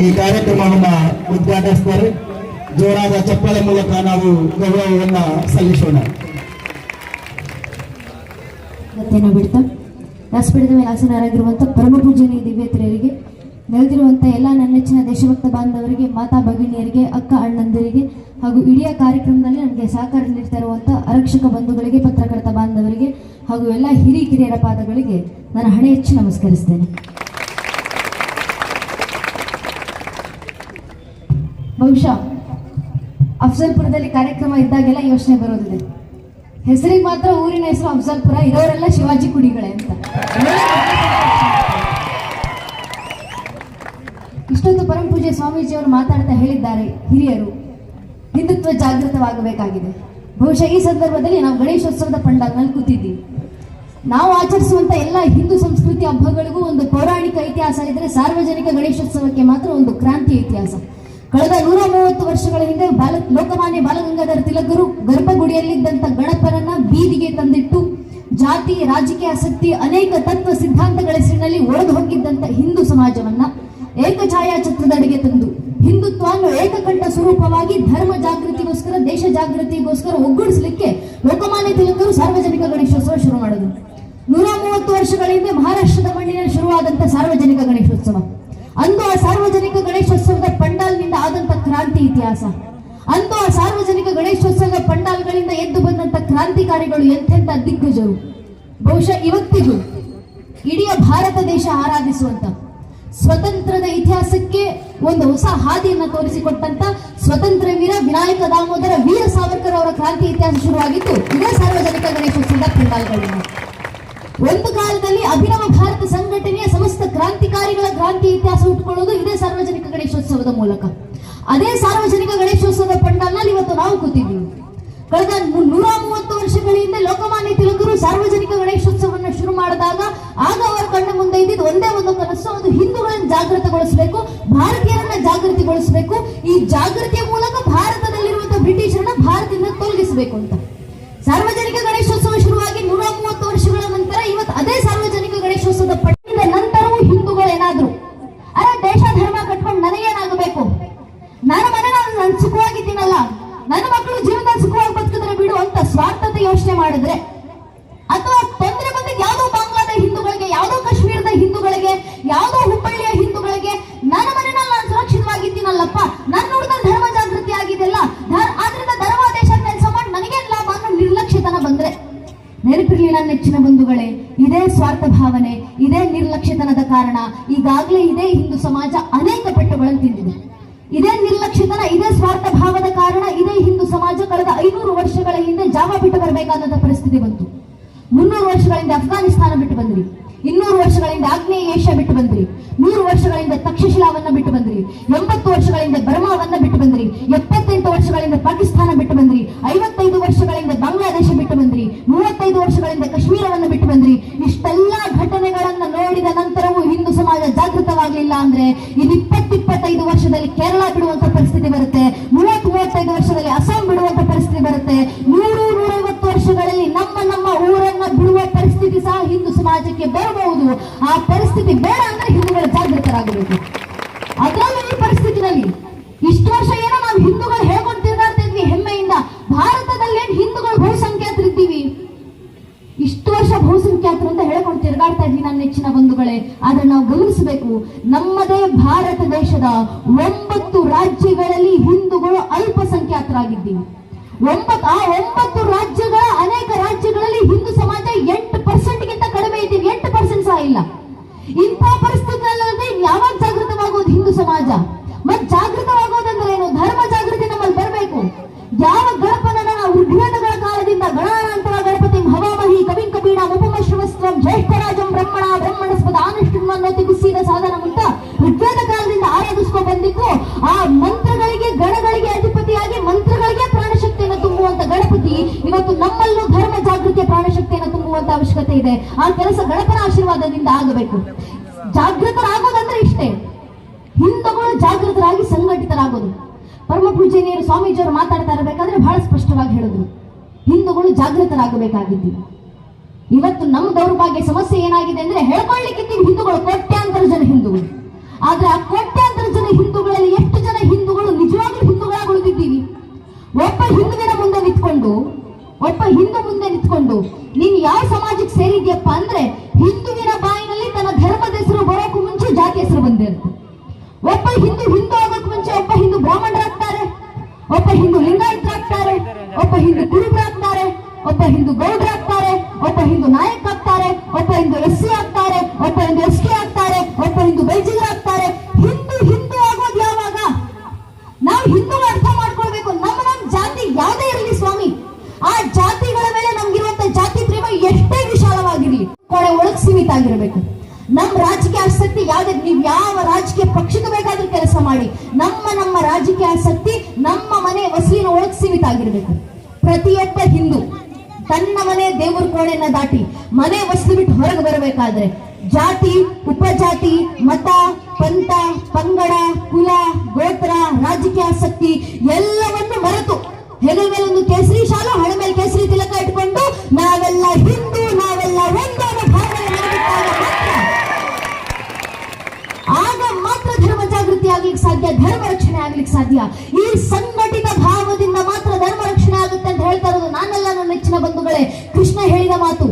ಈ ಕಾರ್ಯಕ್ರಮವನ್ನು ಉದ್ಘಾಟಿಸ್ತಾರೆ. ಜೋರಾದ ಚಪ್ಪಲ ಮೂಲಕ ನಾವು ಗೌರವವನ್ನು ಸಲ್ಲಿಸೋಣ. ಮತ್ತೇನು ಮೇಲೆ ಆಸೀನರಾಗಿರುವಂಥ ಪರಮ ಪೂಜನೀಯ ದಿವ್ಯತ್ರಿಯರಿಗೆ, ನೆರೆದಿರುವಂಥ ಎಲ್ಲ ನನ್ನ ನೆಚ್ಚಿನ ದೇಶಭಕ್ತ ಬಾಂಧವರಿಗೆ, ಮಾತಾ ಭಗಿನಿಯರಿಗೆ, ಅಕ್ಕ ಅಣ್ಣಂದಿರಿಗೆ ಹಾಗೂ ಇಡೀ ಕಾರ್ಯಕ್ರಮದಲ್ಲಿ ನನಗೆ ಸಹಕಾರ ನೀಡ್ತಾ ಇರುವಂಥ ಅರಕ್ಷಕ ಬಂಧುಗಳಿಗೆ, ಪತ್ರಕರ್ತ ಬಾಂಧವರಿಗೆ ಹಾಗೂ ಎಲ್ಲ ಹಿರಿ ಕಿರಿಯರ ಪಾದಗಳಿಗೆ ನಾನು ಹಣೆ ಹೆಚ್ಚಿ ನಮಸ್ಕರಿಸ್ತೇನೆ. ಬಹುಶಃ ಅಫ್ಜಲ್ಪುರದಲ್ಲಿ ಕಾರ್ಯಕ್ರಮ ಇದ್ದಾಗೆಲ್ಲ ಯೋಚನೆ ಬರೋದಿದೆ. ಹೆಸರಿಗೆ ಮಾತ್ರ ಊರಿನ ಹೆಸರು ಅಫ್ಜಲ್ಪುರ, ಇರೋರೆಲ್ಲ ಶಿವಾಜಿ ಕುಡಿಗಳೇ ಅಂತ. ಇಷ್ಟೊಂದು ಪರಂಪೂಜೆ ಸ್ವಾಮೀಜಿಯವರು ಮಾತಾಡ್ತಾ ಹೇಳಿದ್ದಾರೆ ಹಿರಿಯರು. ಹಿಂದುತ್ವ ಜಾಗೃತವಾಗಬೇಕಾಗಿದೆ. ಬಹುಶಃ ಈ ಸಂದರ್ಭದಲ್ಲಿ ನಾವು ಗಣೇಶೋತ್ಸವದ ಪಂಡಾಲ್ನಲ್ಲಿ ಕೂತಿದ್ದೀವಿ. ನಾವು ಆಚರಿಸುವಂತ ಎಲ್ಲ ಹಿಂದೂ ಸಂಸ್ಕೃತಿ ಹಬ್ಬಗಳಿಗೂ ಒಂದು ಪೌರಾಣಿಕ ಇತಿಹಾಸ ಇದ್ರೆ ಸಾರ್ವಜನಿಕ ಗಣೇಶೋತ್ಸವಕ್ಕೆ ಮಾತ್ರ ಒಂದು ಕ್ರಾಂತಿ ಇತಿಹಾಸ. ಕಳೆದ ನೂರ ಮೂವತ್ತು ವರ್ಷಗಳ ಹಿಂದೆ ಬಾಲ, ಲೋಕಮಾನ್ಯ ಬಾಲಗಂಗಾಧರ ತಿಲಕರು ಗರ್ಭಗುಡಿಯಲ್ಲಿದ್ದಂಥ ಗಣಪನನ್ನ ಬೀದಿಗೆ ತಂದಿಟ್ಟು ಜಾತಿ, ರಾಜಕೀಯ ಆಸಕ್ತಿ, ಅನೇಕ ತತ್ವ ಸಿದ್ಧಾಂತಗಳ ಹೆಸರಿನಲ್ಲಿ ಒಡೆದು ಹೋಗಿದ್ದಂಥ ಹಿಂದೂ ಸಮಾಜವನ್ನ ಏಕ ಏಕಛಾಯಾಚಿತ್ರದಡಿಗೆ ತಂದು ಹಿಂದುತ್ವವನ್ನು ಏಕಕಂಠ ಸ್ವರೂಪವಾಗಿ ಧರ್ಮ ಜಾಗೃತಿಗೋಸ್ಕರ, ದೇಶ ಜಾಗೃತಿಗೋಸ್ಕರ ಒಗ್ಗೂಡಿಸಲಿಕ್ಕೆ ಲೋಕಮಾನ್ಯ ತಿಲಕರು ಸಾರ್ವಜನಿಕ ಗಣೇಶೋತ್ಸವ ಶುರು ಮಾಡಿದರು. ನೂರ ಮೂವತ್ತು ವರ್ಷಗಳ ಹಿಂದೆ ಮಹಾರಾಷ್ಟ್ರದ ಮಣ್ಣಿನಲ್ಲಿ ಶುರುವಾದಂಥ ಸಾರ್ವಜನಿಕ ಗಣೇಶೋತ್ಸವ. ಅಂದು ಆ ಸಾರ್ವಜನಿಕ ಗಣೇಶೋತ್ಸವದ ಪಂಡಾಲ್ನಿಂದ ಆದಂತ ಕ್ರಾಂತಿ ಇತಿಹಾಸ. ಅಂದು ಆ ಸಾರ್ವಜನಿಕ ಗಣೇಶೋತ್ಸವದ ಪಂಡಾಲ್ಗಳಿಂದ ಎದ್ದು ಬಂದಂತ ಕ್ರಾಂತಿಕಾರಿಗಳು ಎಂಥೆಂಥ ದಿಗ್ಗಜರು. ಬಹುಶಃ ಇವತ್ತಿಗೂ ಇಡೀ ಭಾರತ ದೇಶ ಆರಾಧಿಸುವಂತ, ಸ್ವತಂತ್ರದ ಇತಿಹಾಸಕ್ಕೆ ಒಂದು ಹೊಸ ಹಾದಿಯನ್ನು ತೋರಿಸಿಕೊಟ್ಟಂತ ಸ್ವತಂತ್ರ ವೀರ ವಿನಾಯಕ ದಾಮೋದರ ವೀರ ಸಾವರ್ಕರ್ ಅವರ ಕ್ರಾಂತಿ ಇತಿಹಾಸ ಶುರುವಾಗಿತ್ತು ಇದೇ ಸಾರ್ವಜನಿಕ ಗಣೇಶೋತ್ಸವದ ಪಂಡಾಲ್ಗಳಿಂದ. ಒಂದು ಕಾಲದಲ್ಲಿ ಅಭಿನವ ಭಾರತ ಸಂಘಟನೆಯ ಸಮಸ್ತ ಕ್ರಾಂತಿಕಾರಿಗಳ ಕ್ರಾಂತಿ ಇತಿಹಾಸ ಉಟ್ಕೊಳ್ಳೋದು ಇದೇ ಸಾರ್ವಜನಿಕ ಗಣೇಶೋತ್ಸವದ ಮೂಲಕ. ಅದೇ ಸಾರ್ವಜನಿಕ ಗಣೇಶೋತ್ಸವದ ಪಂಡಾಲ್ನಲ್ಲಿ ಇವತ್ತು ನಾವು ಕೂತಿದ್ದೀವಿ ಕಳೆದ ನೂರ ಮೂವತ್ತು ವರ್ಷಗಳ ಹಿಂದೆ ಲೋಕಮಾನ್ಯ ತಿಲಕರು ಸಾರ್ವಜನಿಕ ಗಣೇಶೋತ್ಸವವನ್ನು ಶುರು ಮಾಡಿದಾಗ ಆಗ ಅವರ ಕಣ್ಣ ಮುಂದೆ ಇದ್ದಿದ್ದು ಒಂದೇ ಒಂದು ಕನಸು, ಅದು ಹಿಂದೂಗಳನ್ನು ಜಾಗೃತಗೊಳಿಸಬೇಕು, ಭಾರತೀಯರನ್ನ ಜಾಗೃತಿಗೊಳಿಸಬೇಕು. ಈ ಜಾಗೃತಿಯ ಮೂಲಕ ಭಾರತದಲ್ಲಿರುವಂತಹ ಬ್ರಿಟಿಷರನ್ನ ಭಾರತದಿಂದ ತೊಲಗಿಸಬೇಕು ಅಂತ ಸಾರ್ವಜನಿಕ ಗಣೇಶೋತ್ಸವ ಶುರುವಾಗಿ ನೂರ ಮೂವತ್ತು ವರ್ಷಗಳ ನಂತರ ಇವತ್ತು ಅದೇ ಸಾರ್ವಜನಿಕ ಗಣೇಶೋತ್ಸವದ ಪಟ್ಟಣದ ನಂತರವೂ ಹಿಂದೂಗಳು ಏನಾದ್ರು ಅರೆ ದೇಶ ಧರ್ಮ ಕಟ್ಕೊಂಡು ನನಗೇನಾಗಬೇಕು ನನ್ನ ಮನೆ ನಾನು ನಾನು ಸುಖವಾಗಿದ್ದೀನಲ್ಲ ನನ್ನ ಮಕ್ಕಳು ಜೀವನದಲ್ಲಿ ಸುಖವಾಗಿ ಬದುಕಿದ್ರೆ ಬಿಡು ಅಂತ ಸ್ವಾರ್ಥತೆ ಯೋಚನೆ ಮಾಡಿದ್ರೆ ಅಥವಾ ತೊಂದರೆ ಬಂದ್ರೆ ಯಾವುದೋ ಬಾಂಗ್ಲಾದ ಹಿಂದೂಗಳಿಗೆ, ಯಾವುದೋ ಕಾಶ್ಮೀರದ ಹಿಂದೂಗಳಿಗೆ, ಯಾವುದೋ ಹುಬ್ಬಳ್ಳಿಯ ಹಿಂದೂಗಳಿಗೆ, ನನ್ನ ಮನೆಯಲ್ಲಿ ನಾನು ಸುರಕ್ಷಿತವಾಗಿದ್ದೀನಲ್ಲಪ್ಪ, ನನ್ನ ಹುಡುಗ ಧರ್ಮ ಜಾಗೃತಿ ಆಗಿದೆಲ್ಲ ಆದ್ರಿಂದ ಧರ್ಮ ದೇಶ ಕೆಲಸ ಮಾಡಿ ನನಗೆ ಲಾಭ ಅನ್ನೋ ನಿರ್ಲಕ್ಷ್ಯತನ ಬಂದ್ರೆ, ನೆನಪಿರ್ಲಿ ನನ್ನ ನೆಚ್ಚಿನ ಬಂಧುಗಳೇ, ಇದೇ ಸ್ವಾರ್ಥ ಭಾವನೆ, ಇದೇ ನಿರ್ಲಕ್ಷ್ಯತನದ ಕಾರಣ ಈಗಾಗಲೇ ಇದೇ ಹಿಂದೂ ಸಮಾಜ ಅನೇಕ ಪೆಟ್ಟುಗಳನ್ನು ತಿಂದಿದೆ. ಇದೇ ಇದೇ, ಸ್ವಾರ್ಥ ಭಾವದ ಕಾರಣ ಇದೇ. ಹಿಂದೂ ಸಮಾಜ ಕಳೆದ ಐನೂರು ವರ್ಷಗಳ ಹಿಂದೆ ಜಾವ ಬಿಟ್ಟು ಬರಬೇಕಾದಂತಹ ಪರಿಸ್ಥಿತಿ ಬಂತು. ಮುನ್ನೂರು ವರ್ಷಗಳಿಂದ ಅಫ್ಘಾನಿಸ್ತಾನ ಬಿಟ್ಟು ಬಂದ್ರಿ. ಇನ್ನೂರು ವರ್ಷಗಳಿಂದ ಆಗ್ನೇಯ ಏಷ್ಯಾ ಬಿಟ್ಟು ಬಂದ್ರಿ. ನೂರು ವರ್ಷಗಳಿಂದ ತಕ್ಷಶಿಲಾವನ್ನ ಬಿಟ್ಟು ಬಂದ್ರಿ. ಎಂಬತ್ತು ವರ್ಷಗಳಿಂದ ಬರ್ಮಾವನ್ನ ಬಿಟ್ಟು ಬಂದ್ರಿ. ಎಪ್ಪತ್ತೆಂಟು ವರ್ಷಗಳಿಂದ ಪಾಕಿಸ್ತಾನ ಬಿಟ್ಟು ಬಂದ್ರಿ. ಐವತ್ತೈದು ವರ್ಷಗಳಿಂದ ಬಾಂಗ್ಲಾದೇಶ ಬಿಟ್ಟು ಬಂದ್ರಿ. ಮೂವತ್ತೈದು ವರ್ಷಗಳಿಂದ ಕಾಶ್ಮೀರವನ್ನು ಬಿಟ್ಟು ಬಂದ್ರಿ. ಜಾಗೃತವಾಗಲಿಲ್ಲ ಅಂದ್ರೆ ಇನ್ನು ಇಪ್ಪತ್ತಿಪ್ಪತ್ತೈದು ವರ್ಷದಲ್ಲಿ ಕೇರಳ ಬಿಡುವಂತ ಪರಿಸ್ಥಿತಿ ಬರುತ್ತೆ, ಮೂವತ್ತು ಮೂವತ್ತೈದು ವರ್ಷದಲ್ಲಿ ಅಸ್ಸಾಂ ಬಿಡುವಂತ ಪರಿಸ್ಥಿತಿ ಬರುತ್ತೆ. ಬಂಧುಗಳೇ, ಆದ್ರೆ ನಾವು ಗಮನಿಸಬೇಕು, ನಮ್ಮದೇ ಭಾರತ ದೇಶದ ಒಂಬತ್ತು ರಾಜ್ಯಗಳಲ್ಲಿ ಹಿಂದೂಗಳು ಅಲ್ಪಸಂಖ್ಯಾತರಾಗಿದ್ದೀವಿ. ಒಂಬತ್ತು ಆ ಒಂಬತ್ತು ರಾಜ್ಯಗಳ ಅನೇಕ ರಾಜ್ಯಗಳಲ್ಲಿ ಹಿಂದೂ ಸಮಾಜ ಎಂಟು ಪರ್ಸೆಂಟ್ಗಿಂತ ಕಡಿಮೆ ಇದ್ದೀವಿ, ಎಂಟು ಪರ್ಸೆಂಟ್ ಸಹ ಇಲ್ಲ. ಇಂಥ ಪರಿಸ್ಥಿತಿಯಲ್ಲಿ ಯಾವಾಗ ಜಾಗೃತವಾಗುವುದು ಹಿಂದೂ ಸಮಾಜ? ಬಂದಿದ್ದು ಆ ಮಂತ್ರಗಳಿಗೆ, ಗಣಗಳಿಗೆ ಅಧಿಪತಿಯಾಗಿ ಮಂತ್ರಗಳಿಗೆ ಪ್ರಾಣಶಕ್ತಿಯನ್ನು ತುಂಬುವಂತ ಗಣಪತಿ ಇವತ್ತು ನಮ್ಮಲ್ಲೂ ಧರ್ಮ ಜಾಗೃತಿಯ ಪ್ರಾಣಶಕ್ತಿಯನ್ನು ತುಂಬುವಂತ ಅವಶ್ಯಕತೆ ಇದೆ. ಆ ಕೆಲಸ ಗಣಪನ ಆಶೀರ್ವಾದದಿಂದ ಆಗಬೇಕು. ಜಾಗೃತರಾಗೋದಂದ್ರೆ ಇಷ್ಟೇ. ಹಿಂದೂಗಳು ಜಾಗೃತರಾಗಿ ಸಂಘಟಿತರಾಗೋದು. ಪರಮ ಪೂಜನೀಯರು ಸ್ವಾಮೀಜಿಯವರು ಮಾತಾಡ್ತಾ ಇರಬೇಕಾದ್ರೆ ಬಹಳ ಸ್ಪಷ್ಟವಾಗಿ ಹೇಳಿದ್ರು. ಹಿಂದೂಗಳು ಜಾಗೃತರಾಗಬೇಕಾಗಿದ್ದೀವಿ ಇವತ್ತು ನಮ್ಮ ದೌರ್ಭಾಗ್ಯ ಸಮಸ್ಯೆ ಏನಾಗಿದೆ ಅಂದ್ರೆ ಹೇಳ್ಕೊಳ್ಳಿಕ್ಕಿದ್ದೀವಿ ಹಿಂದೂಗಳು ಕೋಟ್ಯಾಂತರ ಜನ ಹಿಂದೂಗಳು. ಆದ್ರೆ ಆ ಕೋಟ್ಯಾಂತರ ಜನ ಹಿಂದೂಗಳಲ್ಲಿ ಎಷ್ಟು ಜನ ಹಿಂದೂಗಳು ನಿಜವಾಗ್ಲೂ ಹಿಂದೂಗಳಾಗಿ ಉಳಿದಿದ್ದೀವಿ? ಒಬ್ಬ ಹಿಂದುವಿನ ಮುಂದೆ ನಿಂತ್ಕೊಂಡು, ಒಬ್ಬ ಹಿಂದೂ ಮುಂದೆ ನಿಂತ್ಕೊಂಡು ನೀನ್ ಯಾವ ಸಮಾಜಕ್ಕೆ ಸೇರಿದ್ಯಪ್ಪ ಅಂದ್ರೆ ಹಿಂದುವಿನ ಬಾಯಿನಲ್ಲಿ ತನ್ನ ಧರ್ಮದ ಹೆಸರು ಬರೋಕ್ಕೂ ಮುಂಚೆ ಜಾತಿ ಹೆಸರು ಬಂದಿರುತ್ತೆ ಒಬ್ಬ ಹಿಂದೂ ಹಿಂದೂ ಆಗೋಕ್ ಮುಂಚೆ ಒಬ್ಬ ಹಿಂದೂ ಬ್ರಾಹ್ಮಣರಾಗ್ತಾರೆ. ಒಬ್ಬ ಹಿಂದೂ ಲಿಂಗಾಯತರಾಗ್ತಾರೆ. ಒಬ್ಬ ಹಿಂದೂ ಕುರುಬರಾಗ್ತಾರೆ ಒಬ್ಬ ಹಿಂದೂ ಗೌಡರಾಗ್ತಾರೆ. ಒಬ್ಬ ಹಿಂದೂ ನಾಯಕ್ ಆಗ್ತಾರೆ ಒಬ್ಬ ಹಿಂದೂ ಎಸ್ ಸೀಮಿತ ಆಗಿರಬೇಕು ನಮ್ಮ ರಾಜಕೀಯ ಆಸಕ್ತಿ ಯಾವ್ದು, ನೀವು ಯಾವ ರಾಜಕೀಯ ಪಕ್ಷಕ್ಕೆ ಬೇಕಾದ್ರೂ ಕೆಲಸ ಮಾಡಿ. ನಮ್ಮ ನಮ್ಮ ರಾಜಕೀಯ ಆಸಕ್ತಿ ನಮ್ಮ ಮನೆ ವಸೂಲಿನ ಒಳಗೆ ಸೀಮಿತ ಆಗಿರಬೇಕು ಪ್ರತಿಯೊಬ್ಬ ಹಿಂದೂ ತನ್ನ ಮನೆ ದೇವರ ಕೋಣೆಯನ್ನ ದಾಟಿ ಮನೆ ವಸ್ತು ಬಿಟ್ಟು ಹೊರಗೆ ಬರಬೇಕಾದ್ರೆ ಜಾತಿ, ಉಪಜಾತಿ, ಮತ, ಪಂಥ, ಪಂಗಡ, ಕುಲ, ಗೋತ್ರ, ರಾಜಕೀಯ ಆಸಕ್ತಿ ಎಲ್ಲವನ್ನು ಮರೆತು ಹೆಗಲ ಮೇಲೆ ಒಂದು ಕೇಸರಿ ಶಾಲು, ಹಣೆ ಮೇಲೆ ಕೇಸರಿ ತಿಲಕ ಇಟ್ಕೊಂಡು ನಾವೆಲ್ಲ ಹಿಂದೂ, ನಾವೆಲ್ಲ ಒಂದು ಆಗ ಮಾತ್ರ ಧರ್ಮ ಜಾಗೃತಿ ಆಗ್ಲಿಕ್ಕೆ ಸಾಧ್ಯ, ಧರ್ಮ ರಕ್ಷಣೆ ಆಗ್ಲಿಕ್ಕೆ ಸಾಧ್ಯ. ಈ ಸಂಘಟಿತ ಭಾವದಿಂದ ಮಾತ್ರ ಧರ್ಮ ರಕ್ಷಣೆ ಆಗುತ್ತೆ ಅಂತ ಹೇಳ್ತಾ ಇರೋದು ನಾನೆಲ್ಲ ನನ್ನ ನೆಚ್ಚಿನ ಬಂಧುಗಳೇ. ಕೃಷ್ಣ ಹೇಳಿದ ಮಾತು,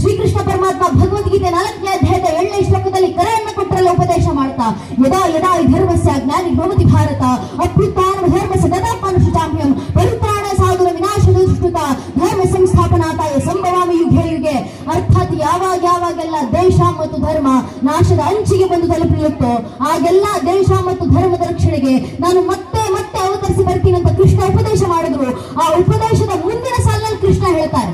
ಶ್ರೀಕೃಷ್ಣ ಪರಮಾತ್ಮ ಭಗವದ್ಗೀತೆ ನಾಲ್ಕನೇ ಅಧ್ಯಾಯದ ಏಳನೇ ಶ್ಲೋಕದಲ್ಲಿ ಕರೆಯನ್ನು ಕೊಟ್ಟರೆಲ್ಲ ಉಪದೇಶ ಮಾಡ್ತಾ, ಯದಾ ಯದಾ ಧರ್ಮಸ್ಯ ಜ್ಞಾನಿ ಭವತಿ ಭಾರತ ಅತ್ಯುತ್ತಾನ ಧರ್ಮಸ್ಯ ತದಾ ಮನುಷ್ಯಚಾಮ್ಯಂ ಪರಿತ್ರಾಣ ಯಾವಾಗೆಲ್ಲ ದೇಶ ಮತ್ತು ಧರ್ಮ ನಾಶದ ಅಂಚಿಗೆ ಬಂದು ತಲುಪಿರುತ್ತೋ ಆಗೆಲ್ಲ ದೇಶ ಮತ್ತು ಧರ್ಮದ ರಕ್ಷಣೆಗೆ ನಾನು ಮತ್ತೆ ಮತ್ತೆ ಅವತರಿಸಿ ಬರ್ತೀನಿ ಅಂತ ಕೃಷ್ಣ ಉಪದೇಶ ಮಾಡಿದ್ರು. ಆ ಉಪದೇಶದ ಮುಂದಿನ ಸಾಲಿನಲ್ಲಿ ಕೃಷ್ಣ ಹೇಳ್ತಾರೆ.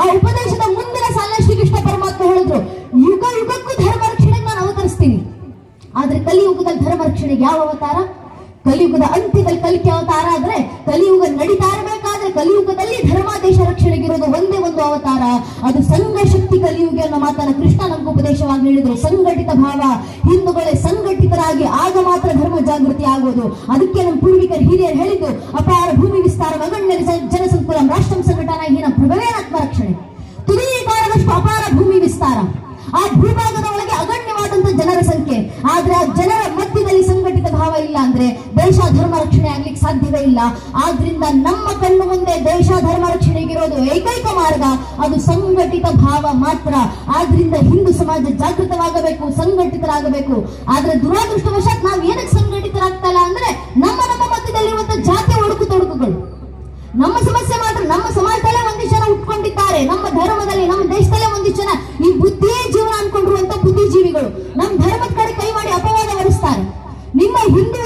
ಆ ಉಪದೇಶದ ಮುಂದಿನ ಸಾಲಿನಲ್ಲಿ ಶ್ರೀಕೃಷ್ಣ ಪರಮಾತ್ಮ ಹೇಳಿದ್ರು, ಯುಗ ಯುಗಕ್ಕೂ ಧರ್ಮ ರಕ್ಷಣೆಗೆ ನಾನು ಅವತರಿಸ್ತೀನಿ. ಆದ್ರೆ ಕಲಿಯುಗದಲ್ಲಿ ಧರ್ಮ ರಕ್ಷಣೆಗೆ ಯಾವ ಅವತಾರ? ಕಲಿಯುಗದ ಅಂತ್ಯದಲ್ಲಿ ಕಲಿಕೆ ಅವತಾರ ಆದ್ರೆ ಕಲಿಯುಗ ನಡೀತಾ ಇರಬೇಕಾದ್ರೆ ಕಲಿಯುಗದಲ್ಲಿ ಒಂದು ಅವತಾರ. ಅದು ಸಂಘ ಶಕ್ತಿ ಕಲಿಯುಗ ಅನ್ನೋ ಮಾತನ್ನ ಕೃಷ್ಣ ನಮ್ಗೆ ಉಪದೇಶವಾಗಿ ಹೇಳಿದ್ರು. ಸಂಘಟಿತ ಭಾವ. ಹಿಂದೂಗಳೇ ಸಂಘಟಿತರಾಗಿ ಆಗ ಮಾತ್ರ ಧರ್ಮ ಜಾಗೃತಿ ಆಗೋದು. ಅದಕ್ಕೆ ನಮ್ಮ ಪೂರ್ವಿಕರು ಹಿರಿಯರು ಹೇಳಿದ್ದು, ಅಪಾರ ಭೂಮಿ ವಿಸ್ತಾರ ಅಗಣ್ಯ ಜನ- ಜನಸಂಕುಲ, ರಾಷ್ಟ್ರಂ ಸಂಘಟನಾ ಹೀನ ಪ್ರಭವೇನಾತ್ಮ ರಕ್ಷಣೆ ತುದೀಕಾರದಷ್ಟು ಅಪಾರ ಭೂಮಿ ವಿಸ್ತಾರ. ಆ ಭೂಭಾಗದ ಒಳಗೆ ಅಗಣ್ಯವಾದಂತಹ ಜನರ ಸಂಖ್ಯೆ. ಆದ್ರೆ ಆ ಜನರ ಮಧ್ಯದಲ್ಲಿ ಸಂಘಟಿತ ಭಾವ ಇಲ್ಲ ಅಂದ್ರೆ ದೇಶ ಧರ್ಮ ರಕ್ಷಣೆ ಆಗ್ಲಿಕ್ಕೆ ಸಾಧ್ಯವೇ ಇಲ್ಲ. ಆದ್ರಿಂದ ನಮ್ಮ ಕಣ್ಣು ಮುಂದೆ ದೇಶ ಧರ್ಮ ರಕ್ಷಣೆಗಿರೋದು ಏಕೈಕ ಮಾರ್ಗ ಅದು ಸಂಘಟಿತ ಭಾವ ಮಾತ್ರ. ಆದ್ರಿಂದ ಹಿಂದೂ ಸಮಾಜ ಜಾಗೃತವಾಗಬೇಕು, ಸಂಘಟಿತರಾಗಬೇಕು. ಆದ್ರೆ ದುರಾದೃಷ್ಟವಶಾತ್ ನಾವು ಏನಕ್ಕೆ ಸಂಘಟಿತರಾಗ್ತಾ ಇಲ್ಲ ಅಂದ್ರೆ ನಮ್ಮ ನಮ್ಮ ಮಧ್ಯದಲ್ಲಿರುವಂತ ಜಾತಿ ಹುಡುಕು ತೊಡಕುಗಳು. ನಮ್ಮ ಸಮಸ್ಯೆ ಮಾತ್ರ ನಮ್ಮ ಸಮಾಜದಲ್ಲೇ ಒಂದಿಷ್ಟು ಜನ ಉಟ್ಕೊಂಡಿದ್ದಾರೆ. ನಮ್ಮ ಧರ್ಮದಲ್ಲಿ, ನಮ್ಮ ದೇಶದಲ್ಲೇ ಒಂದಿಷ್ಟು ಜನ ಈ ಬುದ್ಧಿಯೇ ಜೀವನ ಅನ್ಕೊಂಡಿರುವಂತ ಬುದ್ಧಿಜೀವಿಗಳು. ನಮ್ಮ ಧರ್ಮದ ಕಡೆ ಕೈ ಮಾಡಿ ಅಪವಾದ ಹೊರಿಸ್ತಾರೆ. ನಿಮ್ಮ ಹಿಂದೂ